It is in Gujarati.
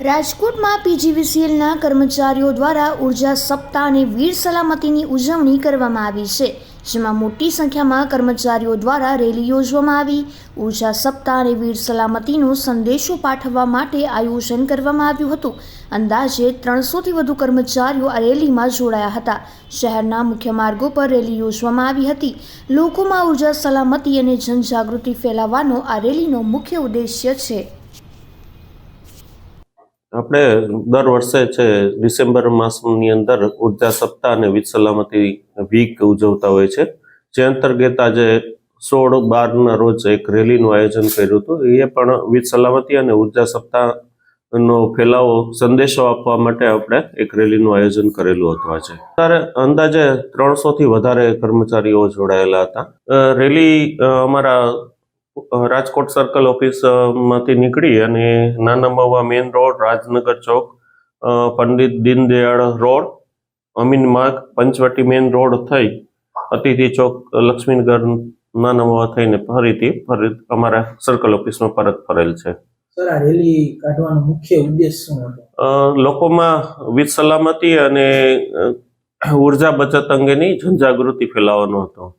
રાજકોટમાં પીજીવીસીએલના કર્મચારીઓ દ્વારા ઊર્જા સપ્તાહ અને વીર સલામતીની ઉજવણી કરવામાં આવી છે, જેમાં મોટી સંખ્યામાં કર્મચારીઓ દ્વારા રેલી યોજવામાં આવી. ઊર્જા સપ્તાહ અને વીર સલામતીનો સંદેશો પાઠવવા માટે આયોજન કરવામાં આવ્યું હતું. અંદાજે ત્રણસોથી વધુ કર્મચારીઓ આ રેલીમાં જોડાયા હતા. શહેરના મુખ્ય માર્ગો પર રેલી યોજવામાં આવી હતી. લોકોમાં ઊર્જા સલામતી અને જનજાગૃતિ ફેલાવવાનો આ રેલીનો મુખ્ય ઉદ્દેશ્ય છે. આપણે દર વર્ષે છે, ડિસેમ્બર માસની અંદર ઊર્જા સપ્તાહ અને વીજ સલામતી વીક ઉજવતા હોય છે. જે અંતર્ગત આજે સોળ બારના રોજ એક રેલીનું આયોજન કર્યું હતું. એ પણ વીજ સલામતી અને ઊર્જા સપ્તાહનો ફેલાવો સંદેશો આપવા માટે આપણે એક રેલીનું આયોજન કરેલું હતું આજે. ત્યારે અંદાજે ત્રણસોથી વધારે કર્મચારીઓ જોડાયેલા હતા. રેલી અમારા રાજકોટ સર્કલ ઓફિસમાંથી નીકળી અને Nana Mava main road Rajnagar Chowk Pandit Deendayal road Amin Marg Panchvati main road થઈ અતિથિ ચોક લક્ષ્મીનગર નાના મવા થઈને ફરીથી ફરી અમારા સર્કલ ઓફિસમાં પરત ફરેલ છે. સર આ રેલી કાઢવાનો મુખ્ય ઉદ્દેશ શું હતો? લોકોમાં વીજ સલામતી અને ઊર્જા બચત અંગેની જનજાગૃતિ ફેલાવવાનો હતો.